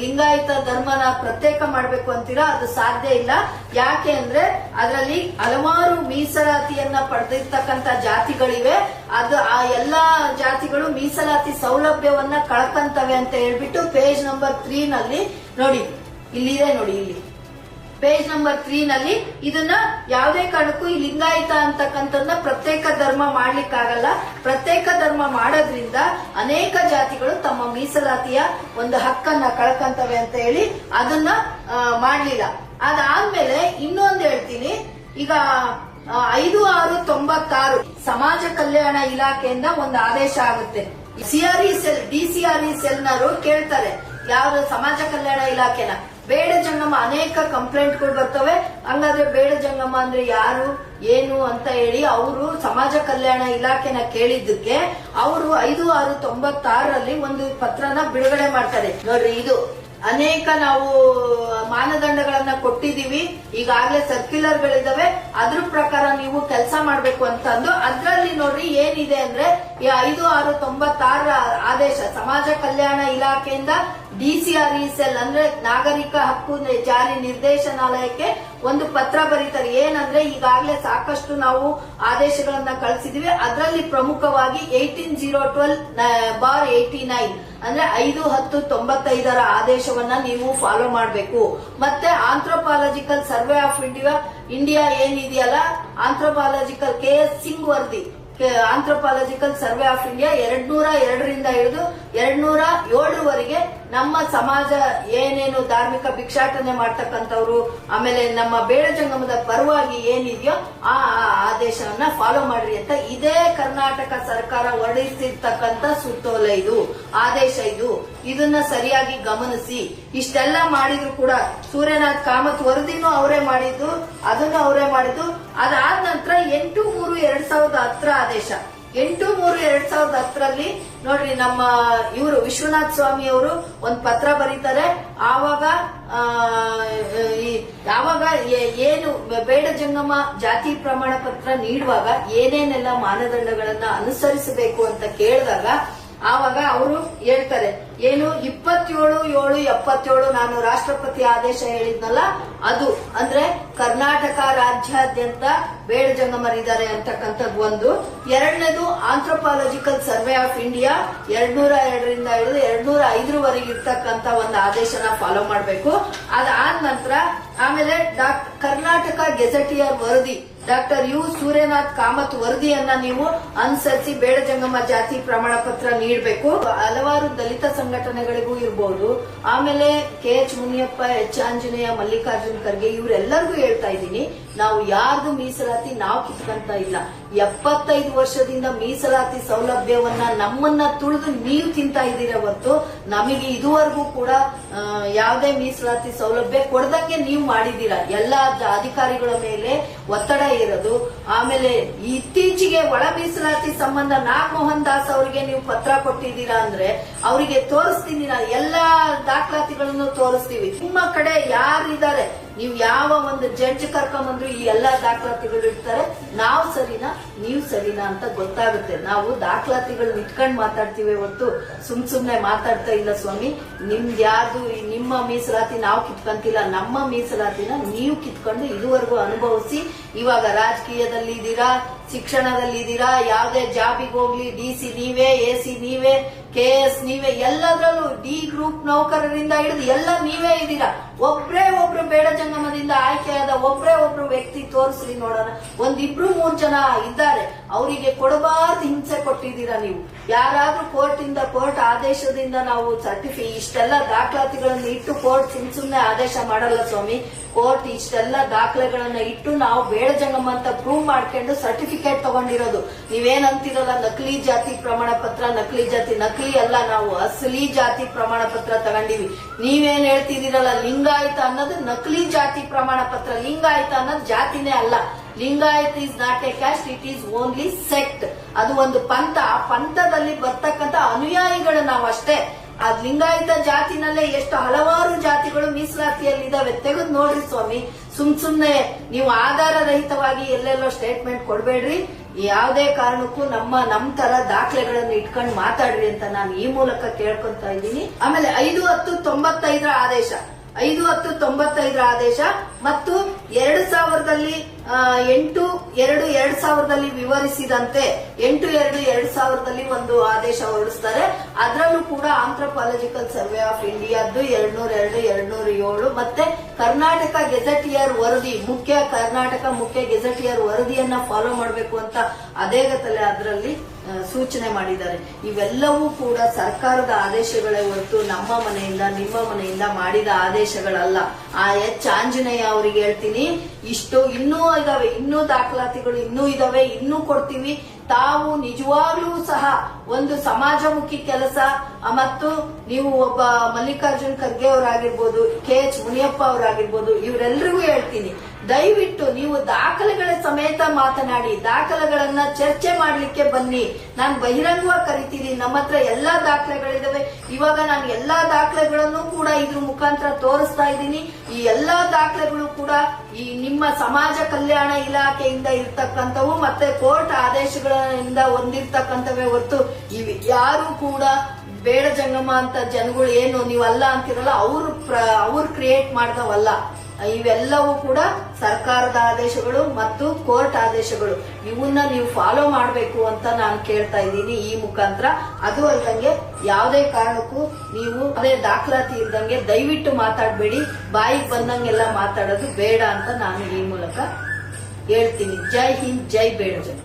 Speaker 1: ಲಿಂಗಾಯತ ಧರ್ಮನ ಪ್ರತ್ಯೇಕ ಮಾಡಬೇಕು ಅಂತೀರಾ? ಅದು ಸಾಧ್ಯ ಇಲ್ಲ. ಯಾಕೆ ಅಂದ್ರೆ, ಅದರಲ್ಲಿ ಹಲವಾರು ಮೀಸಲಾತಿಯನ್ನ ಪಡೆದಿರ್ತಕ್ಕಂತ ಜಾತಿಗಳಿವೆ. ಅದು ಆ ಎಲ್ಲಾ ಜಾತಿಗಳು ಮೀಸಲಾತಿ ಸೌಲಭ್ಯವನ್ನ ಕಳ್ಕಂತವೆ ಅಂತ ಹೇಳ್ಬಿಟ್ಟು ಪೇಜ್ ನಂಬರ್ ತ್ರೀ ನಲ್ಲಿ ನೋಡಿ. ಇಲ್ಲಿದೆ ನೋಡಿ, ಇಲ್ಲಿ. ಪೇಜ್ ನಂಬರ್ ತ್ರೀ ನಲ್ಲಿ ಇದನ್ನ ಯಾವುದೇ ಕಾರಣಕ್ಕೂ ಈ ಲಿಂಗಾಯತ ಅಂತಕ್ಕಂಥದ್ದನ್ನ ಪ್ರತ್ಯೇಕ ಧರ್ಮ ಮಾಡ್ಲಿಕ್ಕಾಗಲ್ಲ. ಪ್ರತ್ಯೇಕ ಧರ್ಮ ಮಾಡೋದ್ರಿಂದ ಅನೇಕ ಜಾತಿಗಳು ತಮ್ಮ ಮೀಸಲಾತಿಯ ಒಂದು ಹಕ್ಕನ್ನ ಕಳ್ಕಂತವೆ ಅಂತ ಹೇಳಿ ಅದನ್ನ ಮಾಡ್ಲಿಲ್ಲ. ಅದಾದ್ಮೇಲೆ ಇನ್ನೊಂದು ಹೇಳ್ತೀನಿ. ಈಗ ಐದು ಆರು ತೊಂಬತ್ತಾರು ಸಮಾಜ ಕಲ್ಯಾಣ ಇಲಾಖೆಯಿಂದ ಒಂದು ಆದೇಶ ಆಗುತ್ತೆ. ಸಿಆರ್ಇ ಸೆಲ್ ಡಿಸಿಆರ್ಇ ಸೆಲ್ನವರು ಕೇಳ್ತಾರೆ ಯಾವ ಸಮಾಜ ಕಲ್ಯಾಣ ಇಲಾಖೆನ? ಬೇಡ ಜಂಗಮ ಅನೇಕ ಕಂಪ್ಲೇಂಟ್ಗಳು ಬರ್ತವೆ. ಹಂಗಾದ್ರೆ ಬೇಡ ಜಂಗಮ ಅಂದ್ರೆ ಯಾರು, ಏನು ಅಂತ ಹೇಳಿ ಅವರು ಸಮಾಜ ಕಲ್ಯಾಣ ಇಲಾಖೆನ ಕೇಳಿದ್ದಕ್ಕೆ ಅವರು ಐದು ಆರು ತೊಂಬತ್ತಾರರಲ್ಲಿ ಒಂದು ಪತ್ರನ ಬಿಡುಗಡೆ ಮಾಡ್ತಾರೆ. ನೋಡ್ರಿ ಇದು. ಅನೇಕ ನಾವು ಮಾನದಂಡಗಳನ್ನ ಕೊಟ್ಟಿದೀವಿ ಈಗಾಗಲೇ ಸರ್ಕ್ಯುಲರ್ ಗಳಿದಾವೆ. ಅದ್ರ ಪ್ರಕಾರ ನೀವು ಕೆಲಸ ಮಾಡಬೇಕು ಅಂತ ಅಂದು ಅದ್ರಲ್ಲಿ ನೋಡ್ರಿ ಏನಿದೆ ಅಂದ್ರೆ, ಈ ಐದು ಆರು ತೊಂಬತ್ತಾರರ ಆದೇಶ, ಸಮಾಜ ಕಲ್ಯಾಣ ಇಲಾಖೆಯಿಂದ ಡಿಸಿಆರ್ ಸೆಲ್ ಅಂದ್ರೆ ನಾಗರಿಕ ಹಕ್ಕು ಜಾರಿ ನಿರ್ದೇಶನಾಲಯಕ್ಕೆ ಒಂದು ಪತ್ರ ಬರೀತಾರೆ. ಏನಂದ್ರೆ, ಈಗಾಗಲೇ ಸಾಕಷ್ಟು ನಾವು ಆದೇಶಗಳನ್ನ ಕಳಿಸಿದೀವಿ. ಅದರಲ್ಲಿ ಪ್ರಮುಖವಾಗಿ eighteen zero twelve bar eighty nine. ಅಂದ್ರೆ ಐದು, ಹತ್ತು, ತೊಂಬತ್ತೈದರ ಆದೇಶವನ್ನ ನೀವು ಫಾಲೋ ಮಾಡಬೇಕು. ಮತ್ತೆ anthropological survey of India India ಏನಿದೆಯಲ್ಲ? ಆಂಥ್ರೋಪಾಲಜಿಕಲ್ ಕೆ ಎಸ್ ಸಿಂಗ್ ವರದಿ. ಆಂಥ್ರೋಪಾಲಜಿಕಲ್ ಸರ್ವೆ ಆಫ್ ಇಂಡಿಯಾ ಎರಡ್ ನೂರ ಎರಡರಿಂದ ಹಿಡಿದು ಎರಡ್ ನೂರ ಏಳರವರೆಗೆ ನಮ್ಮ ಸಮಾಜ ಏನೇನು ಧಾರ್ಮಿಕ ಭಿಕ್ಷಾಟನೆ ಮಾಡ್ತಕ್ಕಂಥವ್ರು, ಆಮೇಲೆ ನಮ್ಮ ಬೇಡ ಜಂಗಮದ ಪರವಾಗಿ ಏನಿದೆಯೋ ಆ ಆದೇಶವನ್ನ ಫಾಲೋ ಮಾಡ್ರಿ ಅಂತ ಇದೇ ಕರ್ನಾಟಕ ಸರ್ಕಾರ ಹೊರಡಿಸಿರ್ತಕ್ಕಂಥ ಸುತ್ತೋಲೆ ಇದು, ಆದೇಶ ಇದು. ಇದನ್ನ ಸರಿಯಾಗಿ ಗಮನಿಸಿ. ಇಷ್ಟೆಲ್ಲ ಮಾಡಿದ್ರು ಕೂಡ ಸೂರ್ಯನಾಥ್ ಕಾಮತ್ ವರದಿನೂ ಅವರೇ ಮಾಡಿದ್ದು, ಅದನ್ನು ಅವರೇ ಮಾಡಿದ್ದು. ಅದಾದ ನಂತರ ಎಂಟು ಮೂರು ಎರಡ್ ಸಾವಿರದ ಹತ್ತರ ಆದೇಶ. ಎಂಟು ಮೂರು ಎರಡ್ ಸಾವಿರದ ಹತ್ತರಲ್ಲಿ ನೋಡ್ರಿ ನಮ್ಮ ಇವರು ವಿಶ್ವನಾಥ್ ಸ್ವಾಮಿ ಅವರು ಒಂದ್ ಪತ್ರ ಬರೀತಾರೆ. ಆವಾಗ ಯಾವಾಗ ಏನು ಬೇಡ ಜಂಗಮ ಜಾತಿ ಪ್ರಮಾಣ ಪತ್ರ ನೀಡುವಾಗ ಏನೇನೆಲ್ಲ ಮಾನದಂಡಗಳನ್ನ ಅನುಸರಿಸಬೇಕು ಅಂತ ಕೇಳಿದಾಗ ಆವಾಗ ಅವರು ಹೇಳ್ತಾರೆ, ಏನು ಇಪ್ಪತ್ತೇಳು, ಏಳು, ಎಪ್ಪತ್ತೇಳು ನಾನು ರಾಷ್ಟ್ರಪತಿ ಆದೇಶ ಹೇಳಿದ್ನಲ್ಲ, ಅದು ಅಂದ್ರೆ ಕರ್ನಾಟಕ ರಾಜ್ಯಾದ್ಯಂತ ಬೇಡ ಜಂಗಮರಿದ್ದಾರೆ ಅಂತಕ್ಕಂಥದ್ದು ಒಂದು. ಎರಡನೇದು ಆಂಥ್ರೋಪಾಲಜಿಕಲ್ ಸರ್ವೆ ಆಫ್ ಇಂಡಿಯಾ ಎರಡ್ನೂರ ಎರಡರಿಂದ ಹಿಡಿದು ಎರಡ್ನೂರ ಐದರವರೆಗೆ ಇರ್ತಕ್ಕಂಥ ಒಂದು ಆದೇಶನ ಫಾಲೋ ಮಾಡಬೇಕು. ಅದಾದ ನಂತರ, ಆಮೇಲೆ ಡಾಕ್ ಕರ್ನಾಟಕ ಗೆಜೆಟಿಯರ್ ವರದಿ ಡಾಕ್ಟರ್ ಯು ಸೂರ್ಯನಾಥ್ ಕಾಮತ್ ವರದಿಯನ್ನ ನೀವು ಅನುಸರಿಸಿ ಬೇಡ ಜಂಗಮ ಜಾತಿ ಪ್ರಮಾಣ ಪತ್ರ ನೀಡಬೇಕು. ಹಲವಾರು ದಲಿತ ಸಂಘಟನೆಗಳಿಗೂ ಇರಬಹುದು ಆಮೇಲೆ K H Muniyappa, H Anjaneya, Mallikarjun Kharge ಇವರೆಲ್ಲರಿಗೂ ಹೇಳ್ತಾ ಇದ್ದೀನಿ, ನಾವು ಯಾರ್ದು ಮೀಸಲಾತಿ ನಾವು ಕಿತ್ಕೊಂತ ಇಲ್ಲ. ಎಪ್ಪತ್ತೈದು ವರ್ಷದಿಂದ ಮೀಸಲಾತಿ ಸೌಲಭ್ಯವನ್ನ ನಮ್ಮನ್ನ ತುಳಿದು ನೀವು ತಿಂತಾ ಇದ್ದೀರ ಹೊತ್ತು ನಮಗೆ ಇದುವರೆಗೂ ಕೂಡ ಯಾವುದೇ ಮೀಸಲಾತಿ ಸೌಲಭ್ಯ ಕೊಡದಂಗೆ ನೀವು ಮಾಡಿದ್ದೀರಾ. ಎಲ್ಲಾ ಅಧಿಕಾರಿಗಳ ಮೇಲೆ ಒತ್ತಡ ಇರೋದು. ಆಮೇಲೆ ಇತ್ತೀಚೆಗೆ ಒಳ ಮೀಸಲಾತಿ ಸಂಬಂಧ ನಾಗಮೋಹನ್ ದಾಸ್ ಅವರಿಗೆ ನೀವು ಪತ್ರ ಕೊಟ್ಟಿದ್ದೀರಾ ಅಂದ್ರೆ ಅವರಿಗೆ ತೋರಿಸ್ತೀನಿ ನಾನು. ಎಲ್ಲಾ ದಾಖಲಾತಿಗಳನ್ನು ತೋರಿಸ್ತೀವಿ. ನಿಮ್ಮ ಕಡೆ ಯಾರಿದ್ದಾರೆ? ನೀವು ಯಾವ ಒಂದು ಜಡ್ಜ್ ಕರ್ಕೊಂಬಂದ್ರು ಈ ಎಲ್ಲಾ ದಾಖಲಾತಿಗಳು ಇರ್ತಾರೆ. ನಾವು ಸರಿನಾ, ನೀವು ಸರಿನಾ ಅಂತ ಗೊತ್ತಾಗುತ್ತೆ. ನಾವು ದಾಖಲಾತಿಗಳನ್ನ ಇಟ್ಕೊಂಡು ಮಾತಾಡ್ತೀವಿ ಹೊತ್ತು ಸುಮ್ ಸುಮ್ನೆ ಮಾತಾಡ್ತಾ ಇಲ್ಲ ಸ್ವಾಮಿ. ನಿಮ್ದು ಯಾರ್ದು ನಿಮ್ಮ ಮೀಸಲಾತಿ ನಾವು ಕಿತ್ಕೊಂತಿಲ್ಲ. ನಮ್ಮ ಮೀಸಲಾತಿನ ನೀವು ಕಿತ್ಕೊಂಡು ಇದುವರೆಗೂ ಅನುಭವಿಸಿ. ಇವಾಗ ರಾಜಕೀಯದಲ್ಲಿ ಇದ್ದೀರಾ ಶಿಕ್ಷಣದಲ್ಲಿ ಇದ್ದೀರಾ ಯಾವ್ದೇ ಜಾಬಿಗೆ ಹೋಗ್ಲಿ ಡಿ ಸಿ ನೀವೇ ಎ ಸಿ ನೀವೇ ಕೆ ಎಸ್ ನೀವೇ ಎಲ್ಲದರಲ್ಲೂ ಡಿ ಗ್ರೂಪ್ ನೌಕರರಿಂದ ಹಿಡಿದು ಎಲ್ಲ ನೀವೇ ಇದ್ದೀರಾ? ಒಬ್ಬರೇ ಒಬ್ರು ಬೇಡ ಜಂಗಮದಿಂದ ಆಯ್ಕೆಯಾದ ಒಬ್ಬರೇ ಒಬ್ರು ವ್ಯಕ್ತಿ ತೋರಿಸ್ರಿ ನೋಡೋಣ. ಒಂದಿಬ್ರು ಮೂರ್ ಜನ ಇದ್ದಾರೆ. ಅವರಿಗೆ ಕೊಡಬಾರ್ದು ಹಿಂಸೆ ಕೊಟ್ಟಿದ್ದೀರಾ ನೀವು? ಯಾರಾದ್ರೂ ಕೋರ್ಟ್ ಇಂದ ಕೋರ್ಟ್ ಆದೇಶದಿಂದ ನಾವು ಸರ್ಟಿಫಿ, ಇಷ್ಟೆಲ್ಲ ದಾಖಲಾತಿಗಳನ್ನು ಇಟ್ಟು ಕೋರ್ಟ್ ಸುಮ್ ಆದೇಶ ಮಾಡಲ್ಲ ಸ್ವಾಮಿ. ಕೋರ್ಟ್ ಇಷ್ಟೆಲ್ಲ ದಾಖಲೆಗಳನ್ನ ಇಟ್ಟು ನಾವು ಬೇಡ ಜಂಗಮ ಅಂತ ಪ್ರೂವ್ ಮಾಡ್ಕೊಂಡು ಸರ್ಟಿಫಿಕೇಟ್ ತಗೊಂಡಿರೋದು. ನೀವೇನಂತಿರಲ್ಲ ನಕಲಿ ಜಾತಿ ಪ್ರಮಾಣ ಪತ್ರ ನಕಲಿ ಜಾತಿ ಅಲ್ಲ ನಾವು ಅಸಲಿ ಜಾತಿ ಪ್ರಮಾಣ ಪತ್ರ ತಗೊಂಡಿವಿ. ನೀವೇನ್ ಹೇಳ್ತಿದ್ದೀರಲ್ಲ, ಲಿಂಗಾಯತ ಅನ್ನೋದು ನಕಲಿ ಜಾತಿ ಪ್ರಮಾಣ ಪತ್ರ. ಲಿಂಗಾಯತ ಅನ್ನೋದು ಜಾತಿನೇ ಅಲ್ಲ. Lingayat is not a caste it is only sect ಅದು ಒಂದು ಪಂಥ. ಆ ಪಂಥದಲ್ಲಿ ಬರ್ತಕ್ಕಂತ ಅನುಯಾಯಿಗಳು ನಾವು ಅಷ್ಟೇ. ಆ ಲಿಂಗಾಯತ ಜಾತಿನಲ್ಲೇ ಎಷ್ಟು ಹಲವಾರು ಜಾತಿಗಳು ಮೀಸಲಾತಿಯಲ್ಲಿದ್ದಾವೆ. ತೆಗೆದು ನೋಡ್ರಿ ಸ್ವಾಮಿ. ಸುಮ್ ಸುಮ್ನೆ ನೀವು ಆಧಾರ ರಹಿತವಾಗಿ ಎಲ್ಲೆಲ್ಲೋ ಸ್ಟೇಟ್ಮೆಂಟ್ ಕೊಡ್ಬೇಡ್ರಿ. ಯಾವುದೇ ಕಾರಣಕ್ಕೂ ನಮ್ಮ, ನಮ್ ತರ ದಾಖಲೆಗಳನ್ನು ಇಟ್ಕೊಂಡು ಮಾತಾಡ್ರಿ ಅಂತ ನಾನು ಈ ಮೂಲಕ ಕೇಳ್ಕೊಂತ ಇದ್ದೀನಿ. ಆಮೇಲೆ ಐದು ಹತ್ತು ತೊಂಬತ್ತೈದರ ಆದೇಶ. ಐದು ಹತ್ತು ತೊಂಬತ್ತೈದರ ಆದೇಶ ಮತ್ತು ಎರಡು ಸಾವಿರದಲ್ಲಿ ಎಂಟು ಎರಡು ಎರಡು ಸಾವಿರದಲ್ಲಿ ವಿವರಿಸಿದಂತೆ ಎಂಟು, ಎರಡು, ಎರಡ್ ಸಾವಿರದಲ್ಲಿ ಒಂದು ಆದೇಶ ಹೊರಡಿಸ್ತಾರೆ. ಅದರಲ್ಲೂ ಕೂಡ ಆಂಥ್ರೋಪಾಲಜಿಕಲ್ ಸರ್ವೆ ಆಫ್ ಇಂಡಿಯಾದ್ದು ಎರಡ್ ನೂರ ಎರಡು, ಎರಡ್ ನೂರ ಏಳು. ಮತ್ತೆ ಕರ್ನಾಟಕ ಗೆಜೆಟಿಯರ್ ವರದಿ, ಮುಖ್ಯ ಕರ್ನಾಟಕ ಮುಖ್ಯ ಗೆಜೆಟಿಯರ್ ವರದಿಯನ್ನ ಫಾಲೋ ಮಾಡಬೇಕು ಅಂತ ಅದೇ ಗತಲೆ ಅದರಲ್ಲಿ ಸೂಚನೆ ಮಾಡಿದ್ದಾರೆ. ಇವೆಲ್ಲವೂ ಕೂಡ ಸರ್ಕಾರದ ಆದೇಶಗಳೇ ಹೊರತು ನಮ್ಮ ಮನೆಯಿಂದ, ನಿಮ್ಮ ಮನೆಯಿಂದ ಮಾಡಿದ ಆದೇಶಗಳಲ್ಲ. ಆ ಎಚ್. ಆಂಜನೇಯ ಅವರಿಗೆ ಹೇಳ್ತೀನಿ, ಇಷ್ಟು ಇನ್ನೂ ಇದಾವೆ, ಇನ್ನೂ ದಾಖಲಾತಿಗಳು ಇನ್ನೂ ಇದಾವೆ, ಇನ್ನೂ ಕೊಡ್ತೀವಿ. ತಾವು ನಿಜವಾಗ್ಲೂ ಸಹ ಒಂದು ಸಮಾಜಮುಖಿ ಕೆಲಸ ಮತ್ತು ನೀವು ಒಬ್ಬ ಮಲ್ಲಿಕಾರ್ಜುನ್ ಖರ್ಗೆ ಅವರಾಗಿರ್ಬೋದು, ಕೆ ಎಚ್ ಮುನಿಯಪ್ಪ ಅವರಾಗಿರ್ಬೋದು ಇವರೆಲ್ಲರಿಗೂ ಹೇಳ್ತೀನಿ ದಯವಿಟ್ಟು ನೀವು ದಾಖಲೆಗಳ ಸಮೇತ ಮಾತನಾಡಿ, ದಾಖಲೆಗಳನ್ನ ಚರ್ಚೆ ಮಾಡಲಿಕ್ಕೆ ಬನ್ನಿ. ನಾನು ಬಹಿರಂಗವಾಗಿ ಕರಿತೀನಿ. ನಮ್ಮ ಹತ್ರ ಎಲ್ಲಾ ದಾಖಲೆಗಳಿದಾವೆ. ಇವಾಗ ನಾನು ಎಲ್ಲಾ ದಾಖಲೆಗಳನ್ನು ಕೂಡ ಇದ್ರ ಮುಖಾಂತರ ತೋರಿಸ್ತಾ ಇದ್ದೀನಿ. ಈ ಎಲ್ಲಾ ದಾಖಲೆಗಳು ಕೂಡ ಈ ನಿಮ್ಮ ಸಮಾಜ ಕಲ್ಯಾಣ ಇಲಾಖೆಯಿಂದ ಇರ್ತಕ್ಕಂಥವು ಮತ್ತೆ ಕೋರ್ಟ್ ಆದೇಶಗಳಿಂದ ಹೊಂದಿರ್ತಕ್ಕಂಥವೇ ಹೊರತು ಇವು ಯಾರು ಕೂಡ ಬೇಡ ಜಂಗಮ ಅಂತ ಜನಗಳು ಏನು ನೀವಲ್ಲ ಅಂತಿರಲ್ಲ, ಅವ್ರು ಅವ್ರು ಕ್ರಿಯೇಟ್ ಮಾಡ್ದವಲ್ಲ. ಇವೆಲ್ಲವೂ ಕೂಡ ಸರ್ಕಾರದ ಆದೇಶಗಳು ಮತ್ತು ಕೋರ್ಟ್ ಆದೇಶಗಳು. ಇವನ್ನ ನೀವು ಫಾಲೋ ಮಾಡಬೇಕು ಅಂತ ನಾನು ಕೇಳ್ತಾ ಇದ್ದೀನಿ ಈ ಮುಖಾಂತರ. ಅದು ಅಲ್ದಂಗೆ ಯಾವುದೇ ಕಾರಣಕ್ಕೂ ನೀವು ಅದೇ ದಾಖಲಾತಿ ಇಲ್ದಂಗೆ ದಯವಿಟ್ಟು ಮಾತಾಡಬೇಡಿ. ಬಾಯಿಗೆ ಬಂದಂಗೆಲ್ಲ ಮಾತಾಡೋದು ಬೇಡ ಅಂತ ನಾನು ಈ ಮೂಲಕ ಹೇಳ್ತೀನಿ. ಜೈ ಹಿಂದ್, ಜೈ ಬೇಡ